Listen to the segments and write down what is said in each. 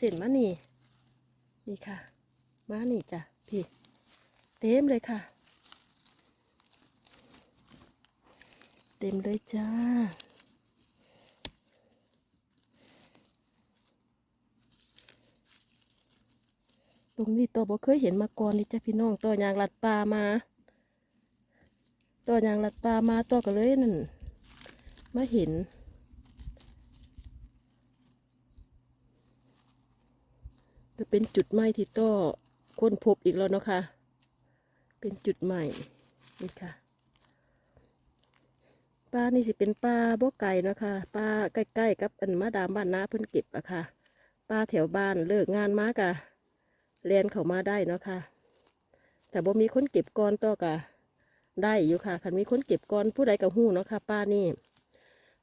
เส้นมานี่ นี่ค่ะ มานี่จ้ะพี่ เต็มเลยค่ะ เต็มเลยจ้าตรงนี้ตัวบ่เคยเห็นมาก่อนนี่จ้ะพี่น้องตัวยางลัดปลามาตัวยางลัดปลามาตัวก็เลยนั่นมาเห็น จะเป็นจุดใหม่ที่ต้อค้นพบอีกแล้วเนาะค่ะ เป็นจุดใหม่นี่ค่ะปลานี่สิเป็นปลาบ่ไก่เนาะค่ะปลาใกล้ๆกับอันมาดามบ้านนาเพิ่นเก็บอะค่ะปลาแถวบ้านเลิกงานมากะเรียนเข้ามาได้เนาะค่ะ แต่บ่มีคนเก็บก้อนต่อกะได้อยู่ค่ะคันมีคนเก็บก้อนผู้ใดกับหู้เนาะค่ะป้านี่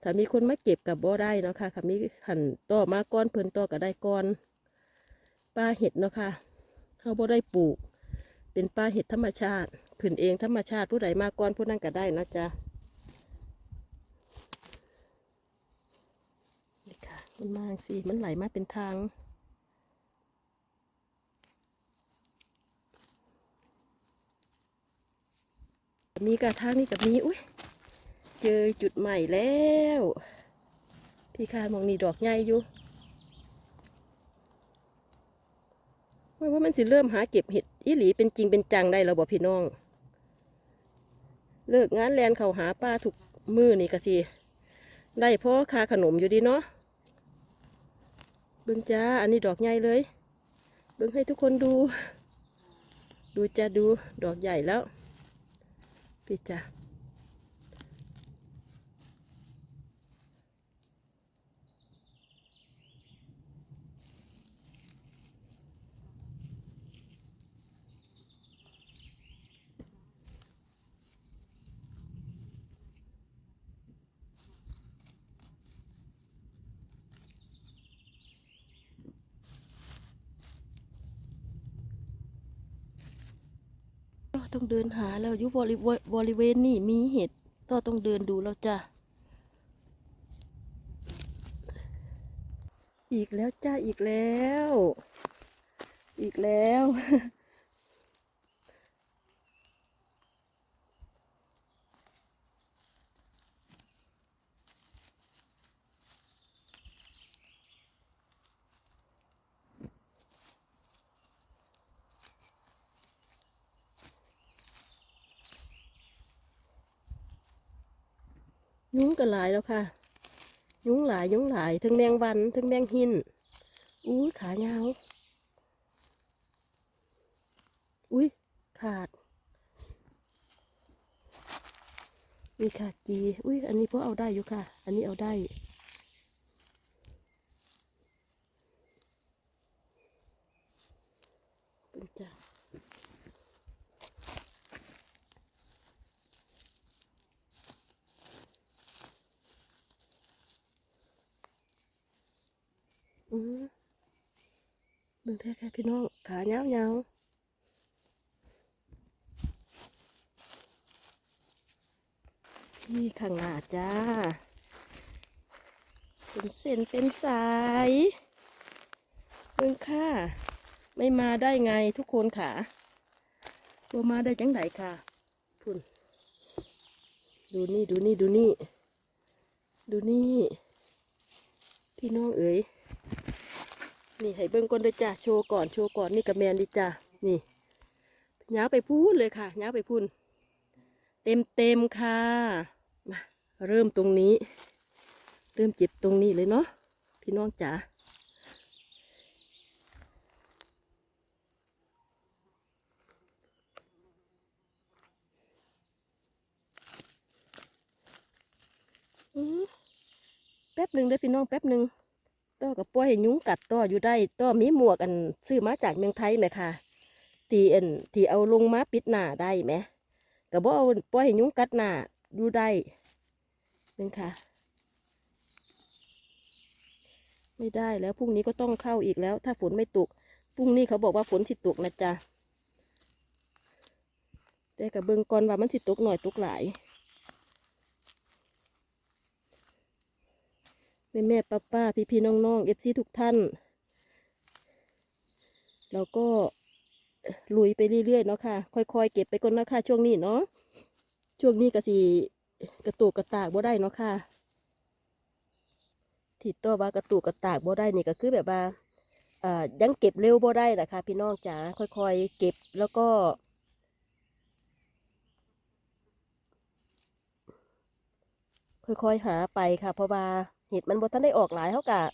ถ้ามีคนมาเก็บกับบ่ได้เนาะค่ะคันมีหันต่อมาก้อนเพิ่นต่อก็ได้ก้อน ปลาเห็ดเนาะค่ะเขาบ่ได้ปลูก เป็นปลาเห็ดธรรมชาติ ขึ้นเองธรรมชาติผู้ใดมาก่อนผู้นั้นก็ได้นะจ๊ะนี่ค่ะมันมาสิมันไหลมาเป็นทางมีกระทางนี่กับมีอุ้ยเจอจุดใหม่แล้ว พี่คามองนี่ดอกใหญ่อยู่ ว่าว่ามันสิเริ่มหาเก็บเห็ดอีหลีเป็นจริงเป็นจังได้แล้วบ่พี่น้อง เลิกงานแลนเขาหาป้าถูกมือนี่ก็สิได้เพราะคาขนมอยู่ดีเนาะเบิ่งจ้า อันนี้ดอกใหญ่เลย เบิ่งให้ทุกคนดู ดูจ้าดูดอกใหญ่แล้วพี่จ้า ต้องเดินหาแล้วอยุบริเวณบริเวณนี่มีเห็ดต่อต้องเดินดูแล้วจ้ะ อีกแล้วจ้าอีกแล้ว อีกแล้ว ยุ้งก็หลายแล้วค่ะ ยุ้งหลายยุ้งหลายทั้งแมงวันทั้งแมงหินอุ้ยขายาว อุ้ยขาด มีขาดจีอุ้ยอันนี้พวกเอาได้อยู่ค่ะ อันนี้เอาได้ เป็นจ้ะ อืม เบิ่งแท้แค่พี่น้องขาเงาเงาที่ข้างหน้าจ้า เป็นเส้นเป็นสายเบิ่งค่ะ ไม่มาได้ไงทุกคนค่ะตัวมาได้จังไดค่ะพุ่นดูนี่ดูนี่ดูนี่ ดูนี่ พี่น้องเอ๋ย นี่ให้เบิ้งก่อนด้อจ้าโชว์ก่อนโชว์ก่อนนี่กับแมนดิจ้านี่ย้าไปพูนเลยค่ะย้าไปพูนเต็มเต็มค่ะมาเริ่มตรงนี้ เริ่มเจ็บตรงนี้เลยเนาะพี่น้องจ๋าแป๊บหนึ่งเด้อพี่น้องแป๊บหนึ่ง ต่อกับปล่อยให้ยุงกัดต่ออยู่ได้ต่อมีหมวกอันซื้อมาจากเมืองไทยไหมค่ะตีอันที่เอาลงมาปิดหน้าได้ไหมก็บ่เอาปล่อยให้ยุงกัดหน้าอยู่ได้นึงค่ะ ไม่ได้แล้วพรุ่งนี้ก็ต้องเข้าอีกแล้ว ถ้าฝนไม่ตกพรุ่งนี้เขาบอกว่าฝนสิตกนะจ๊ะแต่กับเบิงก่อนว่ามันสิตกหน่อยตกหลาย ม่แม่ป้าป้าพี่พี่น้องน้องเอฟซีทุกท่านเราก็ลุยไปเรื่อยๆเนาะค่ะ ค่อยๆ เก็บไปก่อนนะค่ะ ช่วงนี้เนาะช่วงนี้ก็สิกระตุกกระตากบ่ได้เนาะค่ะที่ตัวว่ากระตุกกระตากบ่ได้นี่ก็คือแบบว่าอ่ายังเก็บเร็วบ่ได้นะคะพี่น้องจ๋าค่อยๆ เก็บแล้วก็ค่อยๆหาไปค่ะ เพราะว่า เห็ดมันบ่ทันได้ออกหลายเท่ากับ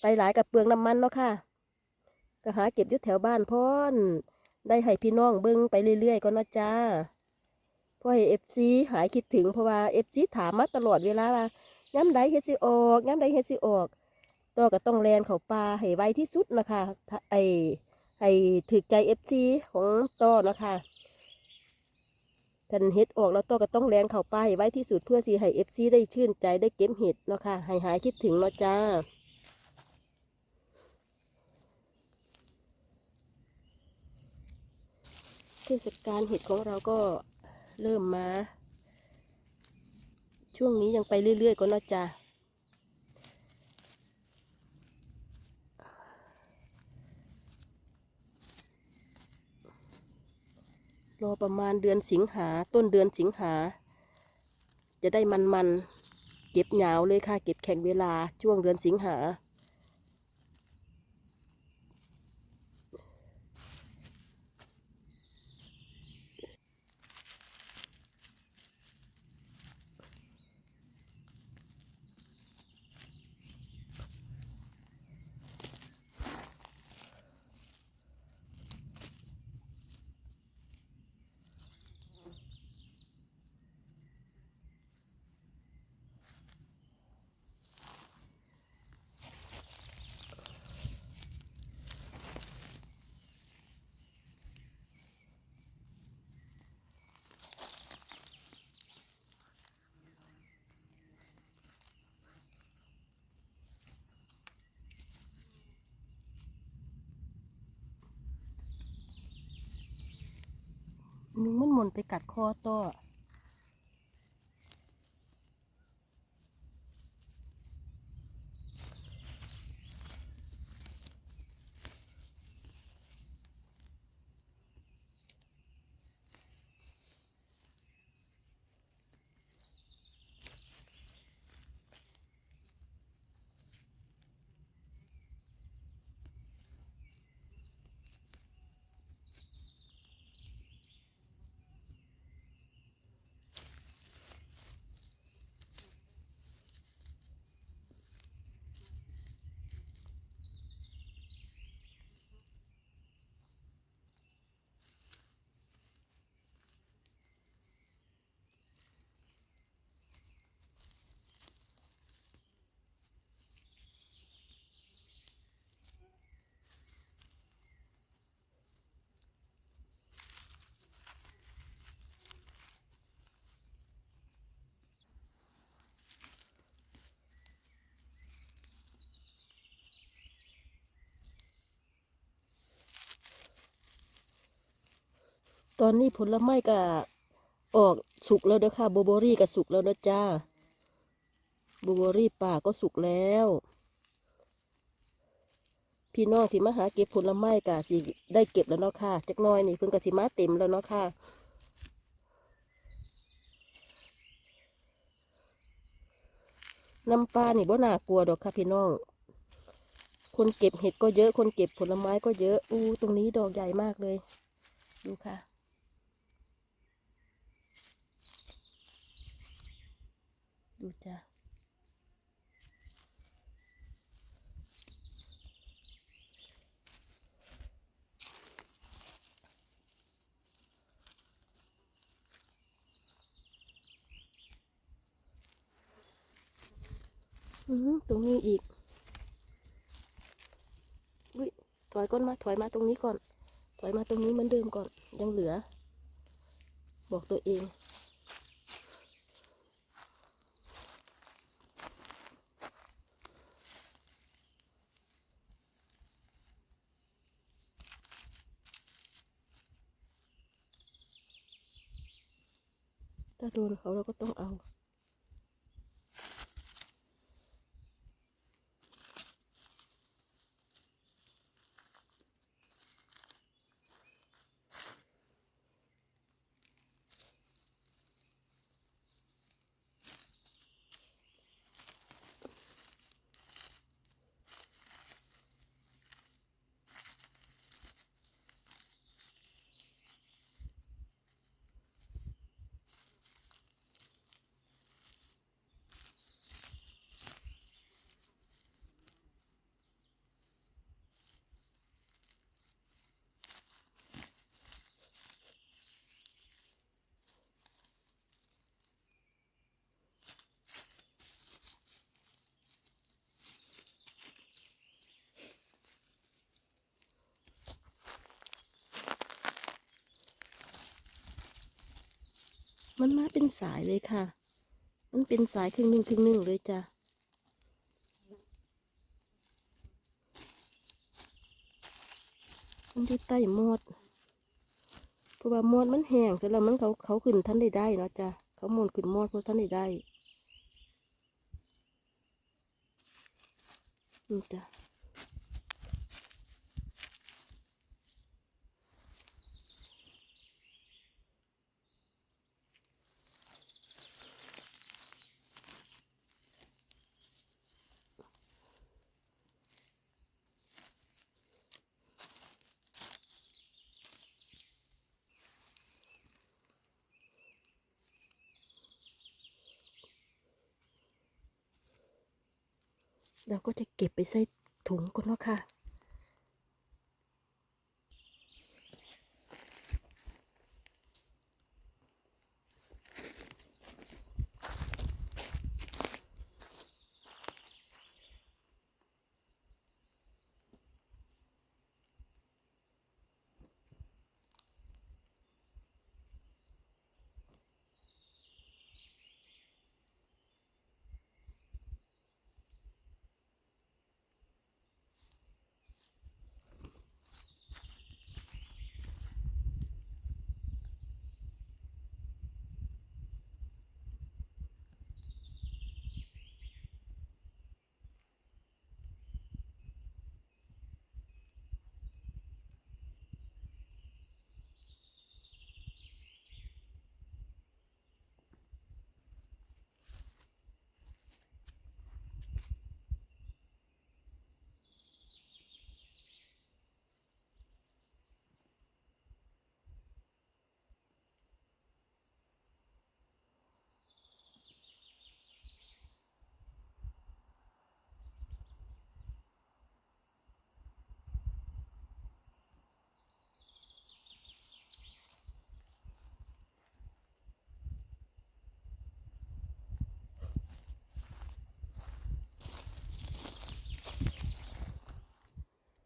ไปหลายกับเปลืองน้ำมันเนาะค่ะก็หาเก็บยู่แถวบ้านพ่อนได้ให้พี่น้องเบิ่งไปเรื่อยๆก็เนาะจ้าเพราะให้เอฟซีหายคิดถึงเพราะว่าเอฟซีถามมาตลอดเวลาว่าย้ำใดเฮ็ดสิออกย้ำใดเฮ็ดสิออกตัวก็ต้องแลนเขาป่าให้ไวที่สุดนะคะไอให้ถึกใจเอฟซีของต่อนะคะ ท่านเฮ็ดออกแล้วต้อก็ต้องแรงเข่าป่ายไว้ที่สุดเพื่อสีให้เอฟซีได้ชื่นใจได้เก็บเห็ดเนาะค่ะให้หายคิดถึงเนาะจ้าเทศกาลเห็ดของเราก็เริ่มมา ช่วงนี้ยังไปเรื่อยๆก็เนาะจ้า อประมาณเดือนสิงหาต้นเดือนสิงหา จะได้มันๆเก็บเหงาเลยค่ะ เก็บแข่งเวลาช่วงเดือนสิงหา มุนไปกัดคอต่อ ตอนนี้ผลไม้ก็ออกสุกแล้วเด้อค่ะบูเบอรี่ก็สุกแล้วนะจ้าบูเบอรี่ป่าก็สุกแล้ว พี่น้องที่มาหาเก็บผลไม้ก็สิได้เก็บแล้วเนาะค่ะจักน้อยนี่เพิ่นก็สิมาเต็มแล้วเนาะค่ะน้ำปลานี่บ่น่ากลัวดอกค่ะพี่น้อง คนเก็บเห็ดก็เยอะ คนเก็บผลไม้ก็เยอะ อู้ ตรงนี้ดอกใหญ่มากเลย ดูค่ะ ดูจ้ะอือหือตรงนี้อีก อุ้ย ถอยก้นมา ถอยมาตรงนี้ก่อน ถอยมาตรงนี้เหมือนเดิมก่อน ยังเหลือ บอกตัวเอง ถ้าโดนเขาเราก็ต้องเอา มันมาเป็นสายเลยค่ะ มันเป็นสายครึ่งหนึ่งครึ่งหนึ่งเลยจ้ะมันที่ใต้หมดเพราะว่าหมดมันแห้งแต่แล้วมันเขาเขาขึ้นท่านได้ได้เนาะจ้ะเขาหมุนขึ้นหมดเพราะท่านได้ได้นี่จ้ะ เราก็จะเก็บไปใส่ถุงก่อนเนาะค่ะ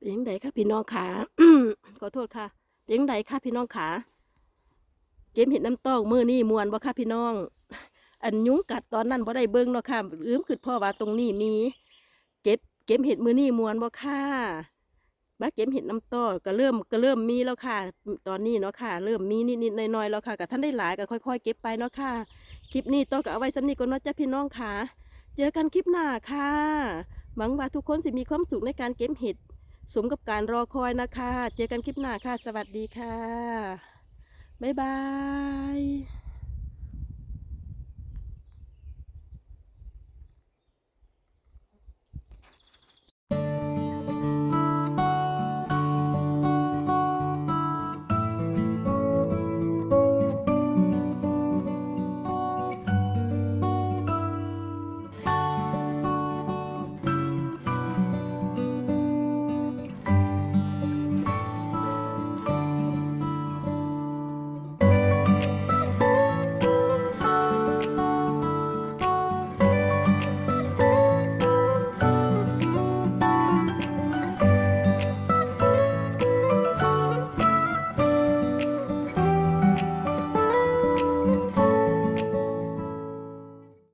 เป็นยังไงคะพี่น้องขาขอโทษค่ะเป็นยังไงคะพี่น้องขาเกมเห็ดน้ำตอกมือนี่มวนบ่ค่ะพี่น้อง อันยุงกัดตอนนั้นบ่ได้เบิ่งเนาะค่ะลืมคือพ่อว่าตรงนี้มี เก็บเก็บเห็ดมือนี่มวนบ่ค่ะมาเก็บเห็ดน้ำตอกก็เริ่มก็เริ่มมีแล้วค่ะ ตอนนี้เนาะค่ะ เริ่มมีนิดๆน่อยๆแล้วค่ะกับท่านได้หลายก็ค่อย ๆ เก็บไปเนาะค่ะ คลิปนี้ต้องก็เอาไว้สำนีก่อนเนาะจ้ะพี่น้องค่ะ เจอกันคลิปหน้าค่ะ หวังว่าทุกคนสิมีความสุขในการเก็บเห็ด สมกับการรอคอยนะคะ เจอกันคลิปหน้าค่ะ สวัสดีค่ะ บ๊ายบาย